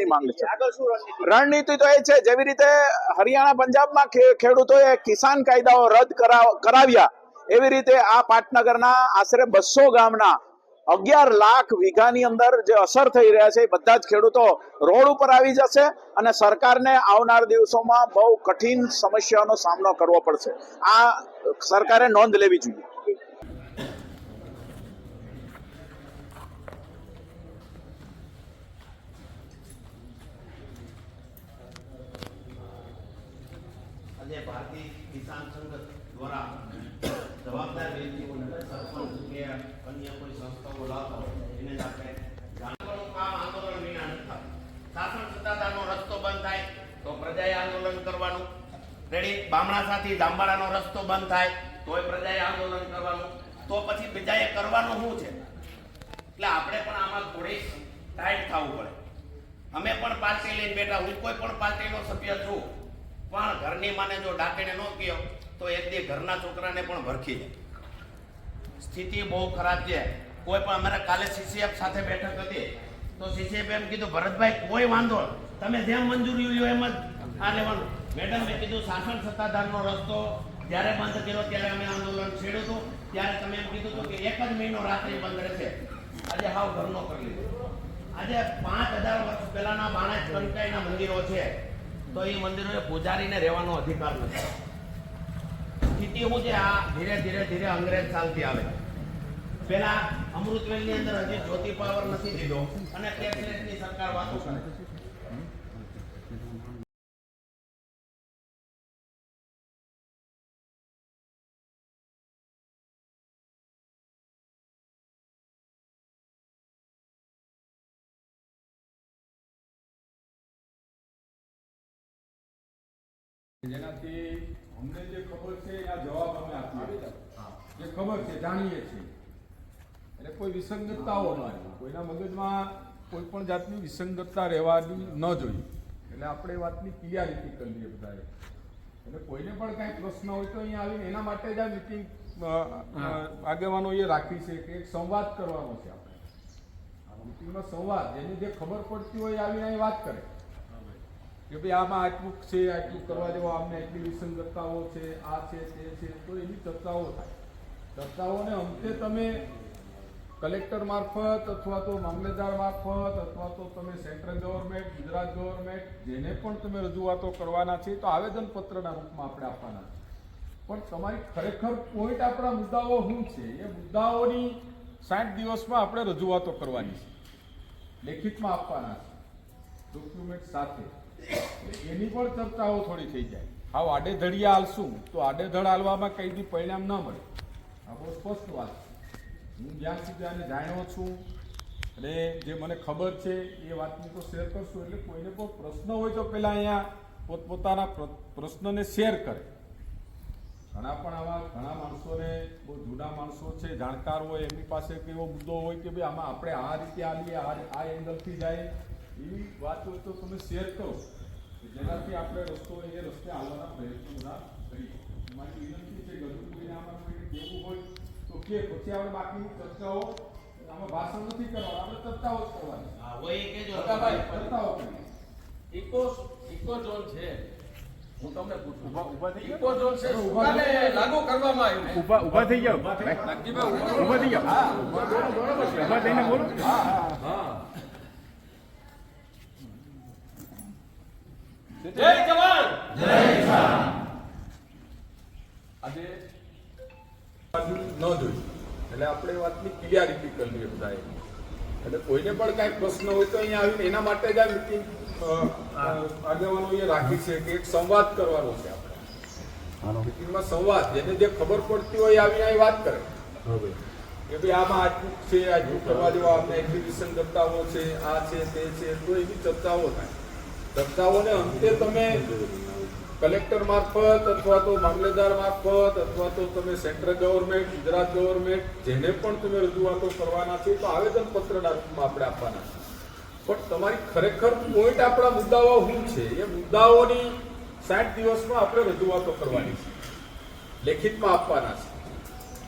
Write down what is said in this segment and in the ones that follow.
કરવાની માંગ છે. રણનીતિ? તો એ છે જેવી રીતે હરિયાણા પંજાબમાં ખેડૂતોએ કિસાન કાયદાઓ રદ કરાવ્યા એવી રીતે આ પાટનગરના આશરે બસો ગામના અગિયાર લાખ વીઘાની અંદર જે અસર થઈ રહ્યા છે એ બધા જ ખેડૂતો રોડ ઉપર આવી જશે અને સરકારને આવનાર દિવસોમાં બહુ કઠિન સમસ્યાનો સામનો કરવો પડશે. આ સરકારે નોંધ લેવી જોઈએ આજે ભારતીય કિસાન સંઘ દ્વારા જવાબદાર વ્યક્તિઓને સરપંચ કે અન્ય કોઈ સંસ્થાઓ લાવતા હોય, એને જ જાણવાનું કામ આંદોલન વિના નથી થતું. શાસન સત્તાધારનો રસ્તો બંધ થાય, તો પ્રજાએ આંદોલન કરવાનું. રેડી? બામણા સાથે, જાંબાળાનો રસ્તો બંધ થાય, તોય પ્રજાએ આંદોલન કરવાનું. તો પછી બીજાએ કરવાનું શું છે? એટલે આપણે પણ આમાં થોડી ટાઈટ થવું પડે. અમે પણ પાર્ટી લઈને બેઠા હું કોઈ પણ પાર્ટીનો સભ્ય છું. પણ ઘરની માને જો ડાકેને ન ગયો તો એક દી ઘરના છોકરાને પણ ભરખી જાય. સ્થિતિ બહુ ખરાબ છે. કોઈ પણ અમારે કાલે સીસીએફ સાથે બેઠક હતી. તો સીસીએફ એમ કીધું, ભરતભાઈ, કોઈ વાંધો તમે જેમ મંજૂરી લ્યો એમ જ આ લેવાનું. મેડમ મેં કીધું, શાસન સત્તાધારનો રસ્તો જ્યારે બંધ કર્યો ત્યારે અમે આંદોલન છેડ્યું હતું. ત્યારે તમે એમ કીધું હતું કે એક જ મહિનો રાત્રે બંધ રહેશે. આજે હાવ ઘરનો કરી લીધો. આજે પાંચ હજાર વર્ષ પહેલાના બાણા કંટાઈના મંદિરો છે. તો એ મંદિરોએ પૂજારીને રહેવાનો અધિકાર નથી. સ્થિતિ શું છે? આ ધીરે ધીરે ધીરે અંગ્રેજ ચાલતી આવે પેલા અમૃતવેલની અંદર હજી જ્યોતિ પાવર નથી દીધો અને કેશલેસની સરકાર વાતો કરે જેનાથી અમને જે ખબર છે એના જવાબ અમે આપીએ. જે ખબર છે જાણીએ છીએ. એટલે કોઈ વિસંગતતાઓ ન આવી કોઈના મગજમાં કોઈ પણ જાતની વિસંગતતા રહેવાની ન જોઈએ. એટલે આપણે વાતની ક્લિયારિટી કરી લઈએ બધાએ. એટલે કોઈને પણ કાંઈ પ્રશ્ન હોય તો અહીંયા આવીને એના માટે જ આ મિટિંગ એ રાખી છે કે એક સંવાદ કરવાનો છે આપણે. આ મિટિંગમાં સંવાદ જેની જે ખબર પડતી હોય આવીને અહીં વાત કરે. કે ભાઈ આમાં આટલું છે, આટલું કરવા જેવું આમને આટલી વિસંગતતાઓ છે, આ છે, તે છે, તો એવી ચર્ચાઓ થાય. ચર્ચાઓને અંતે તમે કલેક્ટર મારફત અથવા તો મામલેદાર મારફત અથવા તો તમે સેન્ટ્રલ ગવર્મેન્ટ, ગુજરાત ગવર્મેન્ટ, જેને પણ તમે રજૂઆતો કરવાના છે, તો આવેદનપત્રના રૂપમાં આપણે આપવાના છે. પણ તમારી ખરેખર પોઈન્ટ આપણા મુદ્દાઓ શું છે? એ મુદ્દાઓની સાઠ દિવસમાં આપણે રજૂઆતો કરવાની છે. લેખિતમાં આપવાના છે. ડોક્યુમેન્ટ સાથે. એની પણ ચર્ચાઓ થોડી થઈ જાય. હાવ આડેધડિયા હાલશું તો આડેધડ હાલવામાં કંઈ બી પરિણામ ન મળે. આ બહુ સ્પષ્ટ વાત હું જ્યાં સુધી આને જાણ્યો છું, અને જે મને ખબર છે, એ વાતની તો શેર કરશું. એટલે કોઈને કોઈ પ્રશ્ન હોય તો પહેલાં અહીંયા પોતપોતાના પ્ર- પ્રશ્નને શેર કરે. ઘણા પણ આવા ઘણા માણસોને, બહુ જૂના માણસો છે, જાણકાર હોય, એમની પાસે એવો મુદ્દો હોય કે ભાઈ આમાં આપણે આ રીતે આવીએ આ એંગલથી જાય. એવી વાતો તો તમે શેર કરો. જેનાથી આપણે રસ્તો એ રસ્તે આવવાના પ્રયત્નો બધા કરીએ. મારી વિનંતી છે ગજુ કોઈને આમાં કોઈ કહેવું હોય તો કે પછી આપણે બાકી ચર્ચાઓ આમાં ભાષણ નથી કરવાનું આપણે ચર્ચાઓ જ કરવાની. હા હોય કે જો ભાઈ ચર્ચાઓ કરીએ. ઇકો ઇકો ઝોન છે. હું તમને પૂછું. ઉભા- થઈ ઇકો ઝોન છે. લાગુ કરવામાં આવ્યું? ઊભા ઊભા થઈ નક્કીભાઈ ઊભા ઊભા થઈ જાઓ. ઊભા થઈને બોલો. હા. જય જવાન! આજે ન જોઈ એટલે આપણે વાતની ક્લિયરિટી કરવી બધાએ. એટલે કોઈને પણ કાંઈ પ્રશ્ન હોય તો અહીંયા આવીને એના માટે જ આ મિટિંગ અહીંયા રાખી છે કે એક સંવાદ કરવાનો છે આપણે. મિટિંગમાં સંવાદ જેને જે ખબર પડતી હોય આવીને અહીં વાત કરે. કે ભાઈ આમાં આટલું છે આટલું કરવા જેવા આપણે એક્ઝિબિશન વિસંગતતાઓ છે આ છે તે છે તો એવી ચર્ચાઓ થાય. ચર્ચાઓને અંતે તમે કલેક્ટર મારફત અથવા તો મામલેદાર મારફત અથવા તો તમે સેન્ટ્રલ ગવર્મેન્ટ, ગુજરાત ગવર્મેન્ટ, જેને પણ તમે રજૂઆતો કરવાના છે, તો આવેદનપત્રના રૂપમાં આપણે આપવાના છે. પણ તમારી ખરેખર પોઈન્ટ આપણા મુદ્દાઓ શું છે? એ મુદ્દાઓની સાઠ દિવસમાં આપણે રજૂઆતો કરવાની છે. લેખિતમાં આપવાના છે.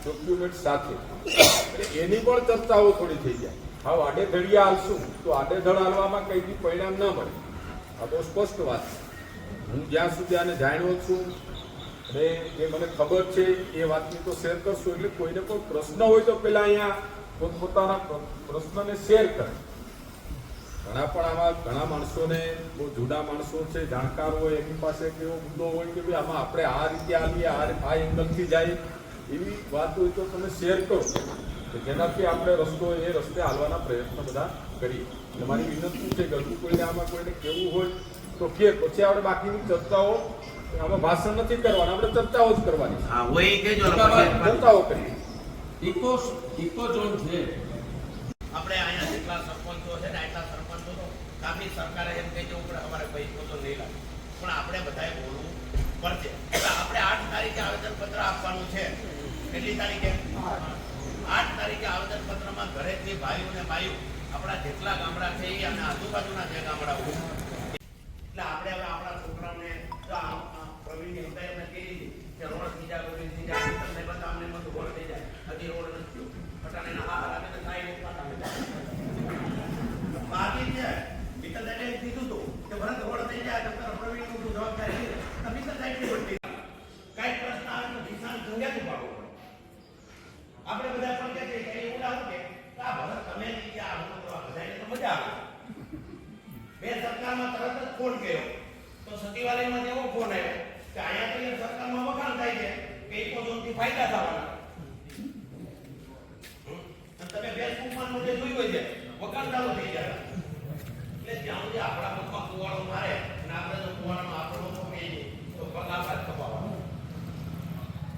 ડોક્યુમેન્ટ સાથે. એની પણ ચર્ચાઓ થોડી થઈ જાય. હાવ આડે ધડિયા હાલશું. તો આડે ધડ હાલવામાં કંઈ બી પરિણામ ન મળે. આ બહુ સ્પષ્ટ વાત છે. હું જ્યાં સુધી આને જાણ્યો છું અને જે મને ખબર છે, એ વાતની તો શેર કરશું. એટલે કોઈને કોઈ પ્રશ્ન હોય તો પેલા અહીંયા પોતપોતાના પ્ર- પ્રશ્નને શેર કરે. ઘણા પણ આવા ઘણા માણસોને, બહુ જૂના માણસો છે, જાણકાર હોય, એની પાસે કેવો મુદ્દો હોય કે ભાઈ આમાં આપણે આ રીતે આવીએ, આ એંગલથી જાય, એવી વાત હોય તો તમે શેર કરો. કે જેનાથી આપણે રસ્તો એ રસ્તે હાલવાના પ્રયત્ન બધા કરીએ. એટલે મારી વિનંતી છે કે હજુ કોઈને આમાં કોઈને કેવું હોય તો કે પછી આપણે બાકીની ચર્ચાઓ આમાં ભાષણ નથી કરવાના આપણે ચર્ચાઓ જ કરવાની હા હોય ચર્ચાઓ કરીએ. ઇકો ઇકો ઝોન છે. આપણે અહીંયા જેટલા સરપંચો છે ને આટલા સરપંચો તો કાફી સરકારે એમ કહી જવું પડે અમારે પૈસો તો નહીં લાગે. પણ આપણે બધાએ બોલવું પડશે. આપણે આઠ તારીખે આવેદનપત્ર આપવાનું છે. કેટલી તારીખે? ઘરેથી ભાઈઓ ને બાઈઓ આપણા જેટલા ગામડા છે અને આજુબાજુના જે ગામડાઓ એટલે આપણે હવે આપણા છોકરાઓને પ્રવીણની હમણાં એમને કહી કે રોડ થઈ જાય રોડ થઈ જાય તમને બધા અમને બધું રોડ થઈ જાય હજી રોડ નથી થયો પટાણીના હા હારા ને થાય એવું પાટા બાકી છે મિત્તલ સાહેબે એમ કીધું હતું કે ભરત રોડ થઈ જાય તો તારા પ્રવીણનું બધું જવાબદારી છે તો મિત્તલ સાહેબની વળતી કાંઈ પ્રશ્ન આવે તો કિસાન સંઘે જ ઉપાડવો પડે આપણે બધા પણ કહે છે કે એવું ના હોય કે આ ભરત તમે જ કે આ હું તો આ બધાને તો મજા આવે બે સરકારમાં તરત જ ફોન કર્યો તો સચિવાલયમાં એવો ફોન આવ્યો કે અહીંયા તો એ સરકારમાં વખાણ થાય છે કે ઇકોઝોનથી ફાયદા થવાના હમ? અને તમે ફેસબુકમાં ને બધે જોયું હોય છે વખાણ ચાલુ થઈ જાય એટલે જ્યાં સુધી આપણા પગમાં કુવાડો મારે અને આપણે જો કુવાડામાં આપણો લોકો કહીએ તો પગ આપણા જ કપાવવાનો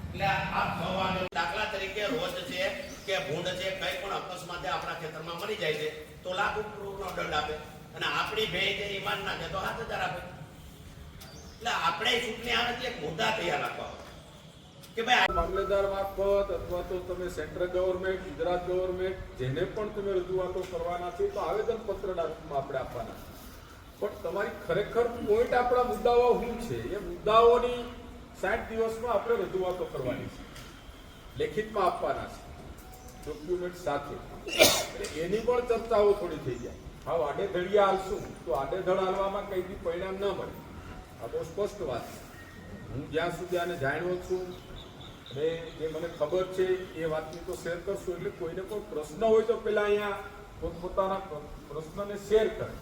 એટલે આ થવાનું દાખલા તરીકે રોજ છે કે ભૂંડ છે કઈ પણ અકસ્માતે આપણા ખેતરમાં મરી જાય છે તો લાખ રૂપિયાનો દંડ આપે અને આપણી ભેં છે ઈમાન નાખે તો હાથ હજાર આપે એટલે આપણે ચૂંટણી આવે એટલે મુદ્દા તૈયાર રાખવા કે ભાઈ મામલેદાર મારફત અથવા તો તમે સેન્ટ્રલ ગવર્મેન્ટ ગુજરાત ગવર્મેન્ટ જેને પણ તમે રજૂઆતો કરવાના છે, તો આવેદન પત્ર આપણે આપવાના છે. પણ તમારી ખરેખર પોઈન્ટ આપણા મુદ્દાઓ શું છે? એ મુદ્દાઓની સાઠ દિવસમાં આપણે રજૂઆતો કરવાની છે. લેખિતમાં આપવાના છે. ડોક્યુમેન્ટ સાથે. એટલે એની પણ ચર્ચાઓ થોડી થઈ જાય. હા આડે ધડિયા હાલશું. તો આડે ધડ હાલવામાં કંઈ બી પરિણામ ન મળે. આ બહુ સ્પષ્ટ વાત. હું જ્યાં સુધી આને જાણ્યો છું અને જે મને ખબર છે, એ વાતની તો શેર કરશું. એટલે કોઈને કોઈ પ્રશ્ન હોય તો પેલા અહીંયા પોતપોતાના પ્ર- પ્રશ્નને શેર કરે.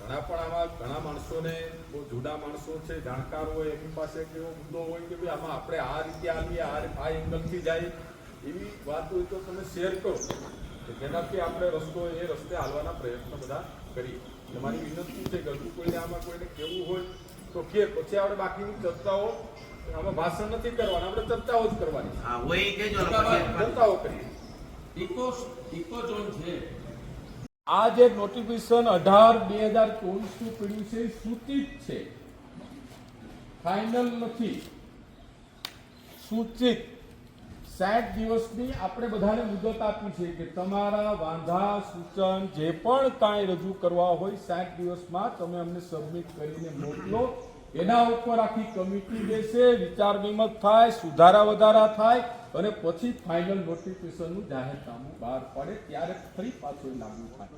ઘણા પણ આવા ઘણા માણસોને, બહુ જુદા માણસો છે, જાણકાર હોય એની પાસે કેવો મુદ્દો હોય કે ભાઈ આમાં આપણે આ રીતે આવીએ, આ આ એંગલથી જાય, એવી વાત હોય તો તમે શેર કરો. જેનાથી આપણે રસ્તો, એ રસ્તે હાલવાના પ્રયત્ન બધા કરીએ. એટલે મારી વિનંતી છે કે કોઈને આમાં કોઈને કેવું હોય તો કે પછી આપણે બાકીની ચર્ચાઓ આમાં ભાષણ નથી કરવાના આપણે ચર્ચાઓ જ કરવાની હા હોય એ કહેજો ચર્ચાઓ કરીએ. ઇકો ઇકો ઝોન છે. આ જે નોટિફિકેશન અઢાર બે હજાર ચોવીસનું પડ્યું છે એ સૂચિત છે. ફાઇનલ નથી. સૂચિત. સાઠ દિવસની આપણે બધાને મુદત આપી છે કે તમારા વાંધા, સૂચન, જે પણ કાંઈ રજૂ કરવા હોય, સાઠ દિવસમાં તમે અમને સબમિટ કરીને મોકલો. એના ઉપર આખી કમિટી બેસે, વિચાર વિમત થાય, સુધારા વધારા થાય અને પછી ફાઇનલ નોટિફિકેશનનું જાહેરનામું બહાર પડે, ત્યારે ફરી પાછું લાગુ થાય.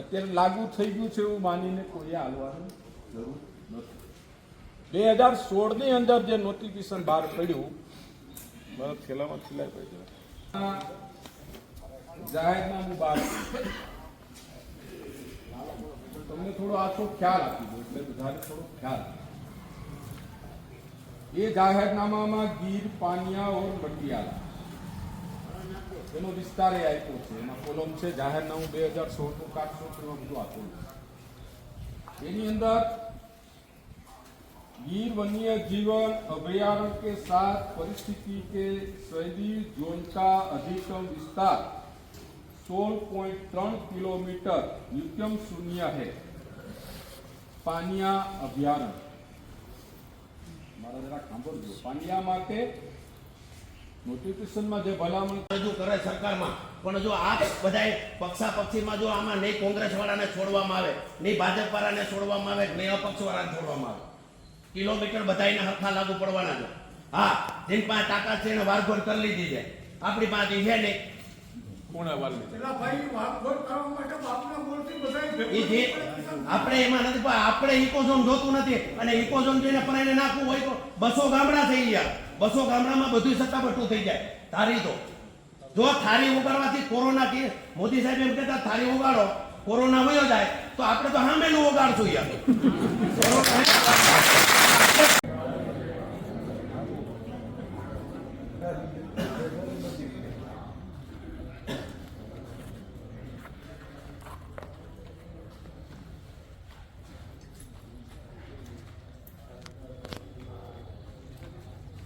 અત્યારે લાગુ થઈ ગયું છે એવું માનીને કોઈએ હાલવાની જરૂર નથી. બે હજાર સોળની અંદર જે નોટિફિકેશન બહાર પડ્યું મારા થેલામાં સિલાઈ પડી. જાહેરનામું બહાર તમને થોડો આછો ખ્યાલ આપી દો એટલે બધાને થોડો ખ્યાલ એ જાહેરનામામાં ગીર, પાનિયા ઓર મટિયાલા એનો વિસ્તાર એ આપ્યો છે. એમાં કોલમ છે, જાહેરનામું બે હજાર સોળનું એમાં બધું આપેલું એની અંદર गिर वन्य जीवन अभयारण्य के साथ परिस्थिति के शैली जोन का अधिकतम विस्तार 16.3 किलोमीटर न्यूनतम शून्य है पानिया अभयारण्य મારા જરા સાંભળજો પાનિયા માટે નોટિફિકેશનમાં જે ભલામણ રજૂ કરે સરકારમાં પણ જો આ બધાય પક્ષા પક્ષીમાં જો આમાં નહીં કોંગ્રેસ વાળાને છોડવામાં આવે નહીં ભાજપ વાળાને છોડવામાં આવે નહીં અપક્ષ વાળાને છોડવામાં આવે કિલોમીટર બધાને હરખા લાગુ પડવાના છે. હા જેની પાસે તાકાત છે એને વારઘોડ કરી લીધી છે. આપણી પાસે છે નહીં આપણે એમાં નથી પણ આપણે ઇકોઝોન જોતું નથી. અને ઇકોઝોન જોઈને પરાઈને નાખવું હોય તો બસો ગામડા થઈ ગયા. બસો ગામડામાં બધું સટ્ટાપટ્ટું થઈ જાય. થારી તો જો થારી ઉગાડવાથી કોરોના કે મોદી સાહેબ એમ કહેતા થારી ઉગાડો. કોરોના વયો જાય તો આપણે તો સામેલું ઉગાડશું યાર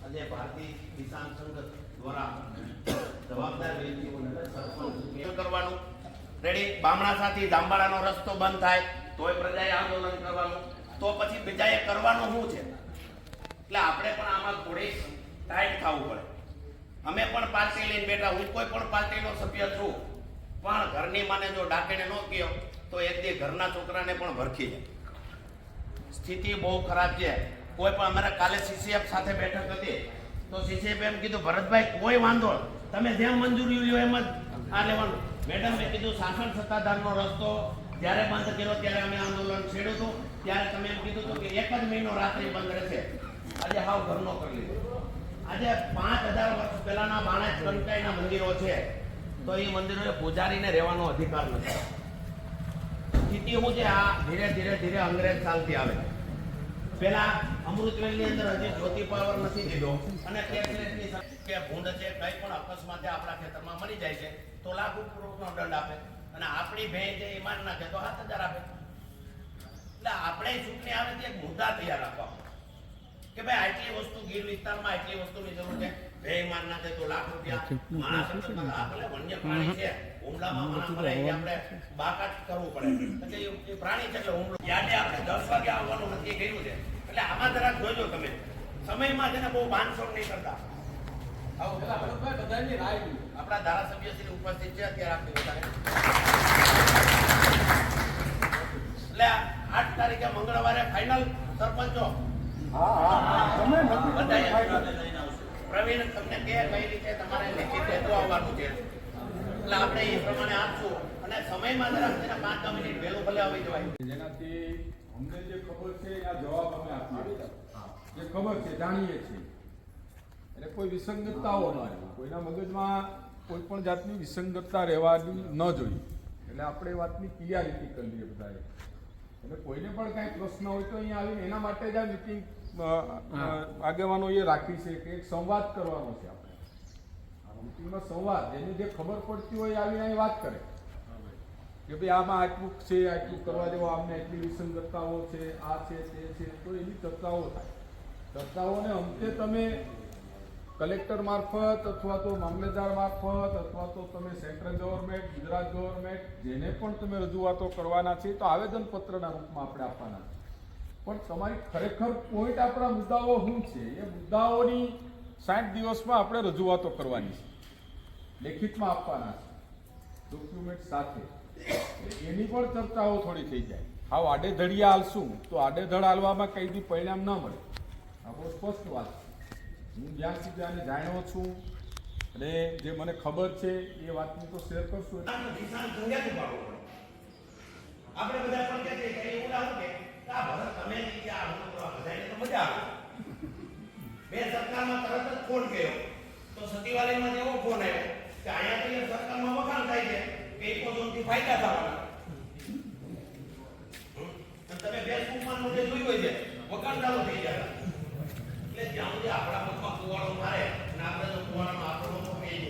આજે ભારતીય કિસાન સંઘ દ્વારા જવાબદાર વ્યક્તિઓને સરપંચ કેમ કરવાનું રેડી બામણા સાથી જાંબાળાનો રસ્તો બંધ થાય, તોય પ્રજાએ આંદોલન કરવાનું. તો પછી બીજાએ કરવાનું શું છે? એટલે આપણે પણ આમાં થોડી ટાઈટ થવું પડે. અમે પણ પાર્ટી લઈને બેઠા, હું કોઈ પણ પાર્ટીનો સભ્ય છું. પણ ઘરની માને જો ડાકીને ન ગયો તો એક દી ઘરના છોકરાને પણ ભરખી જાય સ્થિતિ બહુ ખરાબ છે. કોઈ પણ અમારે કાલે સીસીએફ સાથે બેઠક હતી. તો સીસીએફ એમ કીધું, ભરતભાઈ, કોઈ વાંધો. તમે જેમ મંજૂરી લ્યો એમ જ આ લેવાનું. મેડમ મેં કીધું, શાસન સત્તાધારનો રસ્તો જ્યારે બંધ કર્યો ત્યારે અમે આંદોલન છેડ્યું હતું ત્યારે તમે એમ કીધું હતું કે એક જ મહિનો રાત્રિ બંધ રહેશે. આજે હાવ ઘરનો કરી લીધો. આજે પાંચ હજાર વર્ષ પહેલાના માણસ કંકાઈના મંદિરો છે, તો એ મંદિરોએ પૂજારીને રહેવાનો અધિકાર નથી. સ્થિતિ હું છે? આ ધીરે ધીરે ધીરે અંગ્રેજ ચાલતી આવે. પેલા અમૃતવેલની અંદર હજી જ્યોતિ પાવર નથી દીધો અને કેશલેસની કે ભૂંડ છે, કંઈ પણ અકસ્માતે આપણા ખેતરમાં મરી જાય છે, તો લાખ રૂપિયાનો દંડ આપે. આપણી ભેં છે ઈમાન નાખે તો સાત હજાર આપે. એટલે આપણે ચૂંટણી આવે તે મુદ્દા તૈયાર રાખવા કે ભાઈ આટલી વસ્તુ ગીર વિસ્તારમાં આટલી વસ્તુની જરૂર છે. બે ઈમાન નાખે તો લાખ રૂપિયા. માણસ આપણે વન્ય પ્રાણી છે હુમલામાં માણસ મળે એ આપણે બાકાત કરવું પડે. એટલે એ- પ્રાણી છે એટલે હુમલો યાદે આપણે દસ વાગે આવવાનું નક્કી કર્યું છે. એટલે આમાં જરાક જોજો તમે. સમયમાં છે ને બહુ બાંધછોડ નહીં કરતા. આવું. બધાની રાય આપણા ધારાસભ્ય શ્રી ઉપસ્થિત છે અત્યારે આપણી વધારે. એટલે આઠ તારીખે મંગળવારે ફાઇનલ સરપંચો. પ્રવીણ તમને કે કઈ રીતે તમારે લેખિત હેતુ આવવાનું છે? એટલે આપણે એ પ્રમાણે આપશું. અને સમયમાં જરાક છે પાંચ મિનિટ વહેલું ભલે આવી જવાય. જેનાથી અમને જે ખબર છે, એના જવાબ અમે આપીએ જે ખબર છે, જાણીએ છીએ. એટલે કોઈ વિસંગતતાઓ ન આવે કોઈના મગજમાં કોઈ પણ જાતની વિસંગતતા રહેવાની ન જોઈએ. એટલે આપણે વાતની ક્લિયરિટી કરી લઈએ બધાએ. એટલે કોઈને પણ કાંઈ પ્રશ્ન હોય તો અહીંયા આવીને એના માટે જ આ મિટિંગ એ રાખી છે કે એક સંવાદ કરવાનો છે આપણે. આ મિટિંગમાં સંવાદ એની જે ખબર પડતી હોય આવીને અહીં વાત કરે. કે ભાઈ આમાં આટલું છે આટલું કરવા જેવું આમને આટલી વિસંગતતાઓ છે આ છે તે છે તો એની ચર્ચાઓ થાય. ચર્ચાઓને અંતે તમે કલેક્ટર મારફત અથવા તો મામલેદાર મારફત અથવા તો તમે સેન્ટ્રલ ગવર્મેન્ટ, ગુજરાત ગવર્મેન્ટ, જેને પણ તમે રજૂઆતો કરવાના છે, તો આવેદનપત્રના રૂપમાં આપણે આપવાના છે. પણ તમારી ખરેખર પોઈન્ટ આપણા મુદ્દાઓ શું છે? એ મુદ્દાઓની સાઠ દિવસમાં આપણે રજૂઆતો કરવાની છે. લેખિતમાં આપવાના છે. ડોક્યુમેન્ટ સાથે. એની પણ ચર્ચાઓ થોડી થઈ જાય. હાવ આડેધડિયા હાલશું તો આડેધડ હાલવામાં કંઈ બી પરિણામ ન મળે. આ બહુ સ્પષ્ટ વાત છે. હું જ્યાં સુધી આને જાણ્યો છું. અને જે મને ખબર છે, એ વાતની તો શેર કરશું. આપણે બધા પણ કે એવું લાગે કે આ ભરત તમે આ બધાને તો મજા આવે. બે સરકારમાં તરત જ ફોન ગયો તો સચિવાલયમાં એવો ફોન આવ્યો કે અહીંયા તો સરકારમાં વખાણ થાય છે કે ઇકોઝોનથી ફાયદા થવાના. તમે બે સ્કૂલમાં જોયું હોય છે. વખાણ ચાલુ થઈ જાય. એટલે જ્યાં સુધી આપણા મનમાં કુવાડો મારે અને આપણે જો કુવાડામાં આપણો મત કહીએ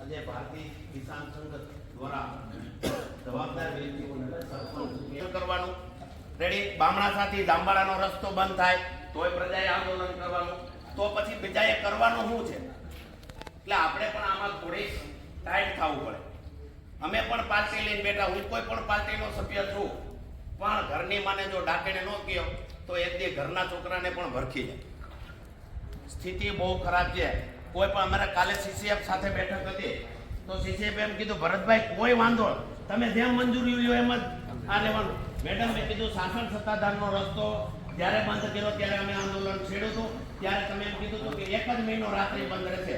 આજે ભારતીય કિસાન સંઘ દ્વારા જવાબદાર વ્યક્તિઓને સરપંચ કેમ કરવાનું રેડી બામણા જાંબાળાનો રસ્તો બંધ થાય, તોય પ્રજાએ આંદોલન કરવાનું. તો પછી બીજાએ કરવાનું શું છે? એટલે આપણે પણ આમાં થોડી ટાઈટ થવું પડે. અમે પણ પાર્ટી લઈને બેઠા, હું કોઈ પણ પાર્ટીનો સભ્ય છું, પણ ઘરની માને જો ડાકેને ન કહ્યો, તો એક દી ઘરના છોકરાને પણ ભરખી જાય સ્થિતિ બહુ ખરાબ છે. કોઈ પણ અમારે કાલે સીસીએફ સાથે બેઠક હતી, તો સીસીએફ એમ કીધું, ભરતભાઈ, કોઈ વાંધો તમે જેમ મંજૂરી લ્યો એમ જ આ લેવાનું. મેડમે કીધું શાસન સત્તાધારનો રસ્તો, જ્યારે બંધ કર્યો ત્યારે અમે આંદોલન છેડ્યું હતું, ત્યારે તમે એમ કીધું હતું કે એક જ મહિનો રાત્રે બંધ રહેશે.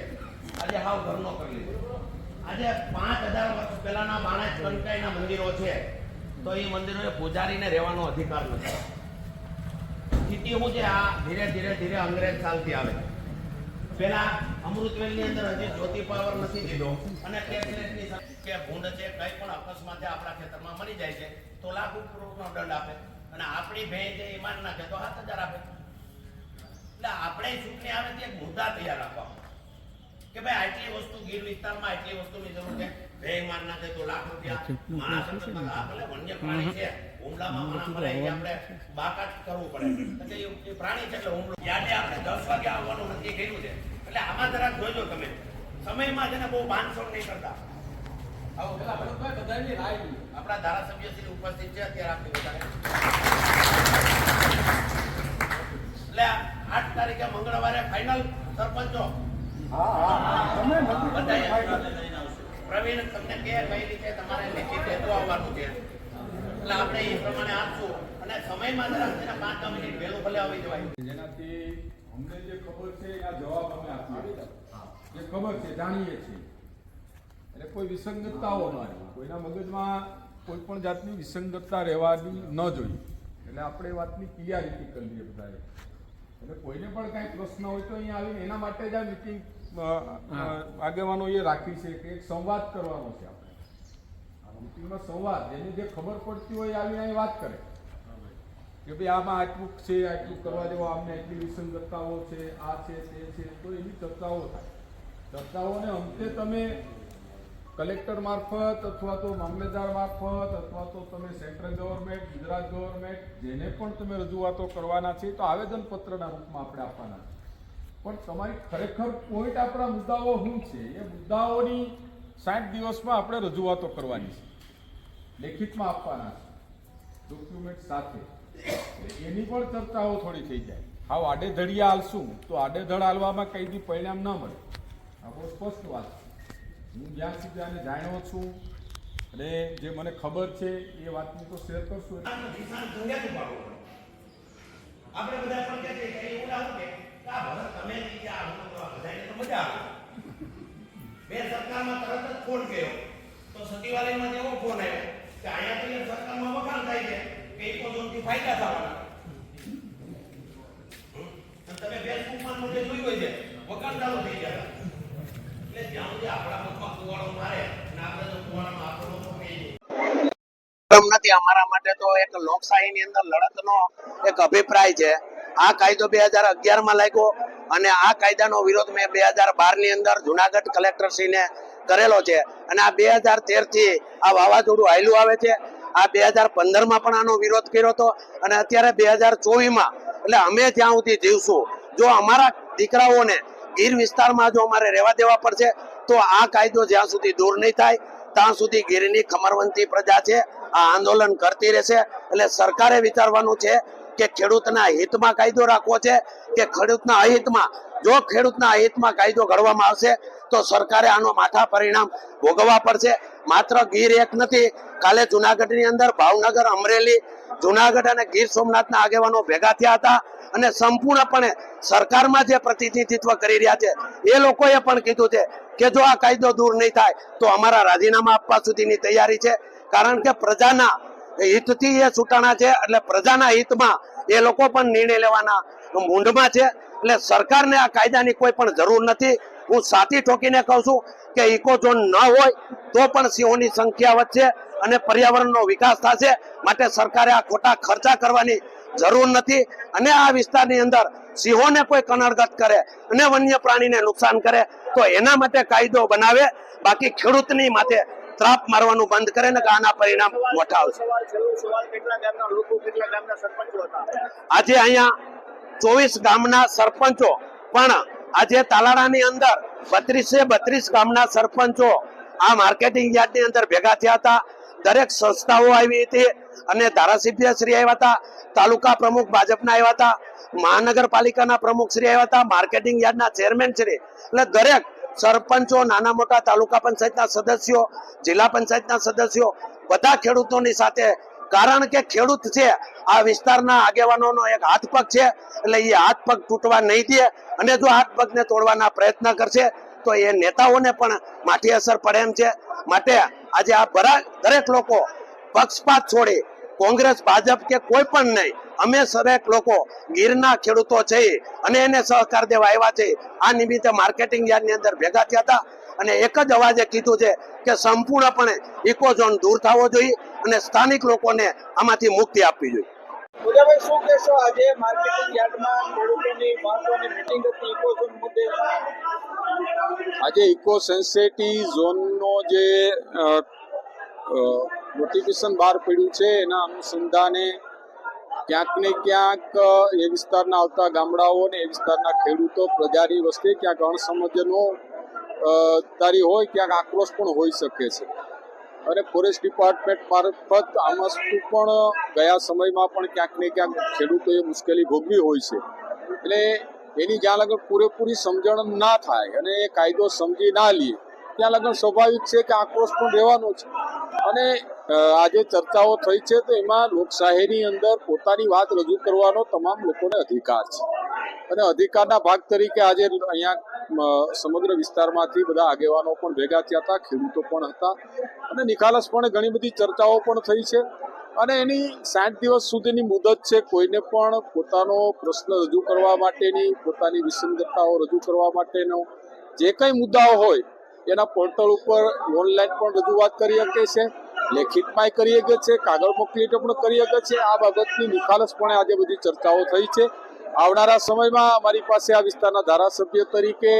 આજે હાવ ઘરનો કરી લીધો. આજે પાંચ હજાર વર્ષ પહેલાના બાણા કંકાઈના મંદિરો છે, તો એ મંદિરોએ પૂજારીને રહેવાનો અધિકાર નથી. સ્થિતિ હું છે? આ ધીરે ધીરે ધીરે અંગ્રેજ ચાલતી આવે પેલા અમૃતવેલની અંદર હજી જ્યોતિ પાવર નથી દીધો અને કેશલેસની કે ભૂંડ છે, કંઈ પણ અકસ્માતે આપણા ખેતરમાં મળી જાય છે. તો લાખ રૂપિયાનો દંડ આપે. અને આપણી ભેં છે ઈમાન નાખે તો સાત હજાર આપે. એટલે આપણે ચૂંટણી આવે તે મુદ્દા તૈયાર રાખવા. કે ભાઈ આટલી વસ્તુ ગીર વિસ્તારમાં આટલી વસ્તુની જરૂર છે. ભેં માર નાખે તો લાખ રૂપિયા. માણસ આપણે વન્ય પ્રાણી છે. હુમલામાં માણસ મરે એ આપણે બાકાત કરવું પડે. એટલે એ- પ્રાણી છે એટલે હુમલો. જ્યારે આપણે દસ વાગે આવવાનું નક્કી કર્યું છે. એટલે આમાં જરાક જોજો તમે. સમયમાં છે ને બહુ બાંધછોડ નહીં કરતા આવો પેલા ભરતભાઈ બધાની રાય લી. આપણા ધારાસભ્ય શ્રી ઉપસ્થિત છે અત્યારે આપની વધારે એટલે આઠ તારીખે મંગળવારે ફાઇનલ સરપંચો પ્રવીણ તમને કે કઈ રીતે તમારે લેખિત હેતુ આવવાનું છે? એટલે આપણે એ પ્રમાણે આપશું. અને સમયમાં પાંચ મિનિટ વહેલું ભલે આવી જવાય. જેનાથી અમને જે ખબર છે એના જવાબ અમે આપીએ. જે ખબર છે જાણીએ છીએ. એટલે કોઈ વિસંગતતાઓ ન રહે કોઈના મગજમાં કોઈ પણ જાતની વિસંગતતા રહેવાની ન જોઈએ. એટલે આપણે વાતની ક્લિયરિટી કરી લઈએ બધાએ. એટલે કોઈને પણ કાંઈ પ્રશ્ન હોય તો અહીંયા આવીને એના માટે જ આ મિટિંગ આગેવાનો એ રાખી છે કે એક સંવાદ કરવાનો છે આપણે. આ મિટિંગમાં સંવાદ જેને જે ખબર પડતી હોય આવીને અહીં વાત કરે. કે ભાઈ આમાં આટલું છે આટલું કરવા જેવો આમને આટલી વિસંગતતાઓ છે આ છે તે છે તો એની ચર્ચાઓ થાય. ચર્ચાઓને અંતે તમે કલેક્ટર મારફત અથવા તો મામલેદાર મારફત અથવા તો તમે સેન્ટ્રલ ગવર્મેન્ટ, ગુજરાત ગવર્મેન્ટ, જેને પણ તમે રજૂઆતો કરવાના છે, તો આવેદનપત્રના રૂપમાં આપણે આપવાના છે. પણ તમારી ખરેખર પોઈન્ટ આપણા મુદ્દાઓ શું છે? એ મુદ્દાઓની સાઠ દિવસમાં આપણે રજૂઆતો કરવાની છે. લેખિતમાં આપવાના છે. ડોક્યુમેન્ટ સાથે. એની પણ ચર્ચાઓ થોડી થઈ જાય. હાવ આડેધડિયા હાલશું, તો આડેધડ હાલવામાં કંઈ બી પરિણામ ન મળે. આ બહુ સ્પષ્ટ વાત છે. હું જ્યાં સુધી આને જાણ્યો છું અને જે મને ખબર છે એ વાતની તો શેર કરશું આપણે બધા પણ કે એવું ના કે? આ ભરત તમે આ બધાને તો મજા આવે. બે સરકારમાં તરત જ ફોન ગયો તો સચિવાલયમાં એવો ફોન આવ્યો કે અહીંયા તો એ સરકારમાં વખાણ થાય છે કે ઇકોઝોનથી ફાયદા થવાના. તમે ફેસબુકમાં ને મોટે જોયું હોય છે, વખાણ ચાલુ થઈ ગયા નથી અમારા માટે તો એક લોકશાહીની અંદર લડતનો એક અભિપ્રાય છે. આ કાયદો બે હજાર અગિયારમાં લાગ્યો અને આ કાયદાનો વિરોધ મેં બે હજાર બારની અંદર જુનાગઢ કલેક્ટરશ્રીને કરેલો છે. અને આ બે હજાર તેરથી આ વાવાઝોડું હાયલું આવે છે. આ બે હજાર પંદરમાં પણ આનો વિરોધ કર્યો હતો. અને અત્યારે બે હજાર ચોવીસમાં એટલે અમે જ્યાં સુધી જીવશું. જો અમારા દીકરાઓને ગીર વિસ્તારમાં જો અમારે રહેવા દેવા પડશે, તો આ કાયદો જ્યાં સુધી દૂર નહીં થાય, ત્યાં સુધી ગીરની ખમરવંતી પ્રજા છે, આ આંદોલન કરતી રહેશે. એટલે સરકારે વિચારવાનું છે કે ખેડૂતના હિતમાં કાયદો રાખવો છે, કે ખેડૂતના અહિતમાં, જો ખેડૂતના અહિતમાં કાયદો ઘડવામાં આવશે તો સરકારે આનો માઠા પરિણામ ભોગવવા પડશે. માત્ર ગીર એક નથી, કાલે જુનાગઢની અંદર ભાવનગર, અમરેલી, જુનાગઢ અને ગીર સોમનાથના આગેવાનો ભેગા થયા હતા અને સંપૂર્ણપણે સરકારમાં જે પ્રતિનિધિત્વ કરી રહ્યા છે, એ લોકોએ પણ કીધું છે કે જો આ કાયદો દૂર નહીં થાય, તો અમારા રાજીનામા આપવા સુધીની તૈયારી છે. કારણ કે પ્રજાના હિતથી એ છૂટાણા છે, એટલે પ્રજાના હિતમાં એ લોકો પણ નિર્ણય લેવાના મૂંઢમાં છે. એટલે સરકારને આ કાયદાની કોઈ પણ જરૂર નથી. હું સાથી ઠોકીને કહું છું કે ઇકોઝોન ન હોય તો પણ સિંહોની સંખ્યા વધશે અને પર્યાવરણનો વિકાસ થશે. માટે સરકારે આ ખોટા ખર્ચા કરવાની જરૂર નથી અને આ વિસ્તારની અંદર સિંહોને કોઈ કનડગત કરે અને વન્ય પ્રાણીને નુકસાન કરે તો એના માટે કાયદો બનાવે. બાકી ખેડૂતની માથે ત્રાપ મારવાનું બંધ કરે ને આના પરિણામ મોટા આવશે. આજે અહીંયા ચોવીસ ગામના સરપંચો પણ આજે તાલાળાની અંદર બત્રીસે બત્રીસ ગામના સરપંચો આ માર્કેટિંગ યાર્ડની અંદર ભેગા થયા હતા. દરેક સંસ્થાઓ આવી હતી અને ધારાસભ્ય શ્રી આવ્યા હતા, તાલુકા પ્રમુખ ભાજપના આવ્યા હતા, મહાનગરપાલિકાના પ્રમુખ શ્રી આવ્યા હતા, માર્કેટિંગ યાર્ડના ચેરમેન શ્રી, એટલે દરેક સરપંચો, નાના મોટા તાલુકા પંચાયતના સદસ્યો, જિલ્લા પંચાયતના સદસ્યો, બધા ખેડૂતોની સાથે કારણ કે ખેડૂત છે, આ વિસ્તારના આગેવાનોનો એક હાથ પગ છે, એટલે એ હાથ પગ તૂટવા નહીં દે, અને જો હાથ પગને તોડવાના પ્રયત્ન કરશે, તો એ નેતાઓને પણ માઠી અસર પડે એમ છે. માટે આજે આ દરેક લોકો પક્ષપાત છોડી, કોંગ્રેસ, ભાજપ કે કોઈ પણ નહીં, અમે દરેક લોકો ગીરના ખેડૂતો છે અને એને સહકાર દેવા આવ્યા છે આ નિમિત્તે માર્કેટિંગ યાર્ડની અંદર ભેગા થયા હતા. અને એક જ અવાજે કીધું છે કે સંપૂર્ણપણે ઇકોઝોન દૂર થવો જોઈએ અને સ્થાનિક લોકોને આમાંથી મુક્તિ આપવી જોઈએ. પૂજાભાઈ શું કહેશો આજે માર્કેટિંગ યાર્ડમાં ખેડૂતોની મહત્વની મીટિંગ હતી ઇકોઝોન મુદ્દે? આજે ઇકો સેન્સિટી ઝોનનો જે નોટિફિકેશન બહાર પડ્યું છે એના અનુસંધાને ક્યાંક ને ક્યાંક એ વિસ્તારના આવતા ગામડાઓ ને એ વિસ્તારના ખેડૂતો પ્રજાની વસ્તી ક્યાંક અણસમજનો તારી હોય ક્યાંક આક્રોશ પણ હોઈ શકે છે. અને ફોરેસ્ટ ડિપાર્ટમેન્ટ મારફત આમાં પણ ગયા સમયમાં પણ ક્યાંક ને ક્યાંક ખેડૂતોએ મુશ્કેલી ભોગવી હોય છે. એટલે એની જ્યાં લગન પૂરેપૂરી સમજણ ના થાય અને એ કાયદો સમજી ના લે, ત્યાં લગન સ્વાભાવિક છે કે આક્રોશ પણ રહેવાનો છે. અને આજે ચર્ચાઓ થઈ છે તો એમાં લોકશાહીની અંદર પોતાની વાત રજૂ કરવાનો તમામ લોકોને અધિકાર છે. અને અધિકારના ભાગ તરીકે આજે અહીંયા સમગ્ર વિસ્તારમાંથી બધા આગેવાનો પણ ભેગા થયા હતા, ખેડૂતો પણ હતા અને નિખાલસપણે ઘણી બધી ચર્ચાઓ પણ થઈ છે. અને એની સાઠ દિવસ સુધીની મુદત છે, કોઈને પણ પોતાનો પ્રશ્ન રજૂ કરવા માટેની, પોતાની વિસંગતતાઓ રજૂ કરવા માટેનો. જે કંઈ મુદ્દાઓ હોય, એના પોર્ટલ ઉપર ઓનલાઈન પણ રજૂઆત કરી શકે છે, લેખિતમાંય કરી શકે છે, કાગળ મોકલીને પણ કરી શકે છે. આ બાબતની નિખાલસપણે આજે બધી ચર્ચાઓ થઈ છે. આવનારા સમયમાં અમારી પાસે આ વિસ્તારના ધારાસભ્ય તરીકે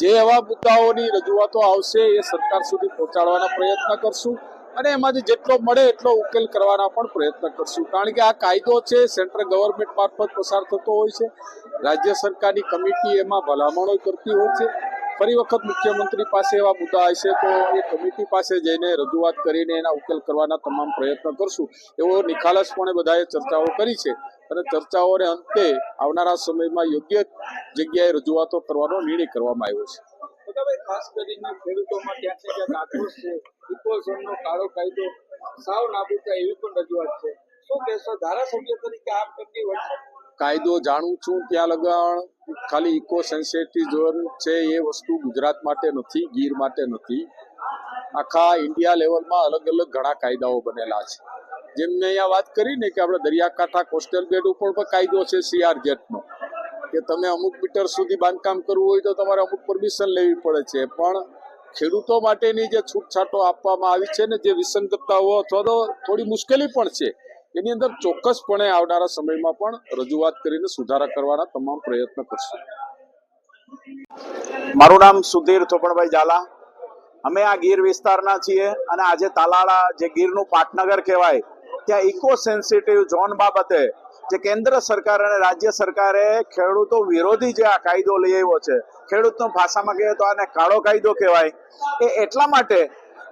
જે એવા મુદ્દાઓની રજૂઆતો આવશે એ સરકાર સુધી પહોંચાડવાના પ્રયત્ન કરશું અને એમાંથી જેટલો મળે એટલો ઉકેલ કરવાના પણ પ્રયત્ન કરશું. કારણ કે આ કાયદો છે, સેન્ટ્રલ ગવર્મેન્ટ મારફત પસાર થતો હોય છે. રાજ્ય સરકારની કમિટી એમાં ભલામણો કરતી હોય છે. ફરી વખત મુખ્યમંત્રી પાસે એવા મુદ્દા હશે તો એ કમિટી પાસે જઈને રજૂઆત કરીને એના ઉકેલ કરવાના તમામ પ્રયત્ન કરશું. એવો નિખાલસપણે બધાએ ચર્ચાઓ કરી છે. અને ચર્ચાઓને અંતે આવનારા સમયમાં યોગ્ય જગ્યાએ રજૂઆતો કરવાનો નિર્ણય કરવામાં આવ્યો છે. ખાસ કરીને ખેડૂતોમાં ક્યાંક ને ક્યાંક આક્રોશ છે ઇકોઝોનનો કાળો કાયદો સાવ નાબૂદ થાય એવી પણ રજૂઆત છે. શું કહેશો ધારાસભ્ય તરીકે આપ કેટલી વચ્ચે કાયદો જાણું છું ત્યાં લગણ ખાલી ઇકો સેન્સિટિવ ઝોન છે એ વસ્તુ ગુજરાત માટે નથી ગીર માટે નથી. આખા ઇન્ડિયા લેવલમાં અલગ અલગ ઘણા કાયદાઓ બનેલા છે. જેમ મેં અહીંયા વાત કરી ને કે આપણે દરિયાકાંઠા કોસ્ટલ બેડ ઉપર પણ કાયદો છે સીઆરજેટનો કે તમે અમુક મીટર સુધી બાંધકામ કરવું હોય તો તમારે અમુક પરમિશન લેવી પડે છે. પણ ખેડૂતો માટેની જે છૂટછાટો આપવામાં આવી છે ને જે વિસંગતતાઓ અથવા તો થોડી મુશ્કેલી પણ છે, એની અંદર ચોક્કસપણે આવનારા સમયમાં પણ રજૂઆત કરીને સુધારા કરવાના તમામ પ્રયત્ન કરશું. મારું નામ સુધીર થોપણભાઈ ઝાલા. અમે આ ગીર વિસ્તારના છીએ અને આજે તાલાળા જે ગીરનું પાટનગર કહેવાય ત્યાં ઇકો સેન્સિટિવ ઝોન બાબતે જે કેન્દ્ર સરકાર અને રાજ્ય સરકારે ખેડૂતો વિરોધી જે આ કાયદો લઈ આવ્યો છે, ખેડૂતનો ભાષામાં કહીએ તો આને કાળો કાયદો કહેવાય, એ એટલા માટે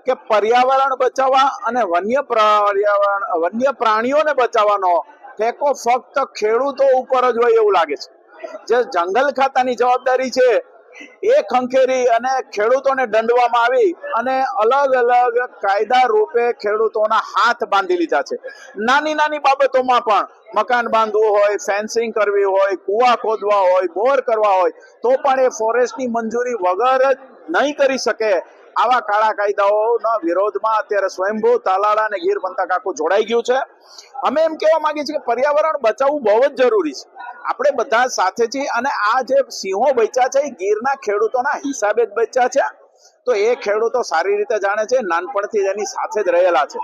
કે પર્યાવરણ બચાવવા અને વન્ય પર્યાવરણ, વન્ય પ્રાણીઓને બચાવવાનો ટેકો ફક્ત ખેડૂતો ઉપર જ હોય એવું લાગે છે. જે જંગલ ખાતાની જવાબદારી છે એ ખંખેરી અને ખેડૂતોને દંડવામાં આવી અને અલગ અલગ કાયદા રૂપે ખેડૂતોના હાથ બાંધી લીધા છે. નાની નાની બાબતોમાં પણ મકાન બાંધવું હોય ફેન્સિંગ કરવી હોય, કુવા ખોદવા હોય, બોર કરવા હોય, તો પણ એ ફોરેસ્ટની મંજૂરી વગર જ નહીં કરી શકે આવા કાળા કાયદાઓના વિરોધમાં અત્યારે સ્વયંભૂ તાલાળા અને ગીર પંથક આખું જોડાઈ ગયું છે. અમે એમ કહેવા માંગીએ છીએ કે પર્યાવરણ બચાવવું બહુ જ જરૂરી છે. આપણે બધા સાથે છીએ અને આ જે સિંહો બચ્યા છે, એ ગીરના ખેડૂતોના હિસાબે જ બચ્યા છે. તો એ ખેડૂતો સારી રીતે જાણે છે, નાનપણથી જ એની સાથે જ રહેલા છે.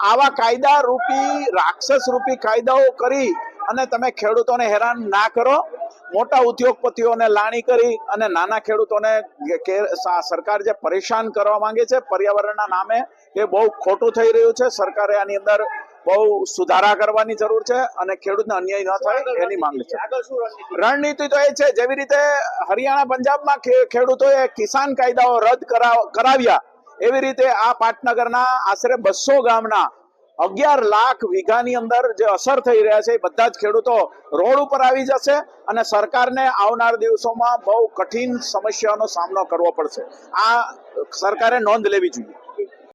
આવા કાયદા રૂપી રાક્ષસ રૂપી કાયદાઓ કરી અને તમે ખેડૂતોને હેરાન ના કરો. મોટા ઉદ્યોગપતિઓને લાણી કરી અને નાના ખેડૂતોને સરકાર જે પરેશાન કરવા માંગે છે પર્યાવરણના નામે એ બહુ ખોટું થઈ રહ્યું છે. સરકારે આની અંદર બહુ સુધારા કરવાની જરૂર છે અને ખેડૂતને અન્યાય ન થાય એની માંગ છે. રણનીતિ? તો એ છે જેવી રીતે હરિયાણા પંજાબમાં ખેડૂતોએ કિસાન કાયદાઓ રદ કરાવ- કરાવ્યા એવી રીતે આ પાટનગરના આશરે બસો ગામના અગિયાર લાખ વીઘાની અંદર જે અસર થઈ રહ્યા છે એ બધા જ ખેડૂતો રોડ ઉપર આવી જશે અને સરકારને આવનાર દિવસોમાં બહુ કઠિન સમસ્યાનો સામનો કરવો પડશે. આ સરકારે નોંધ લેવી જોઈએ.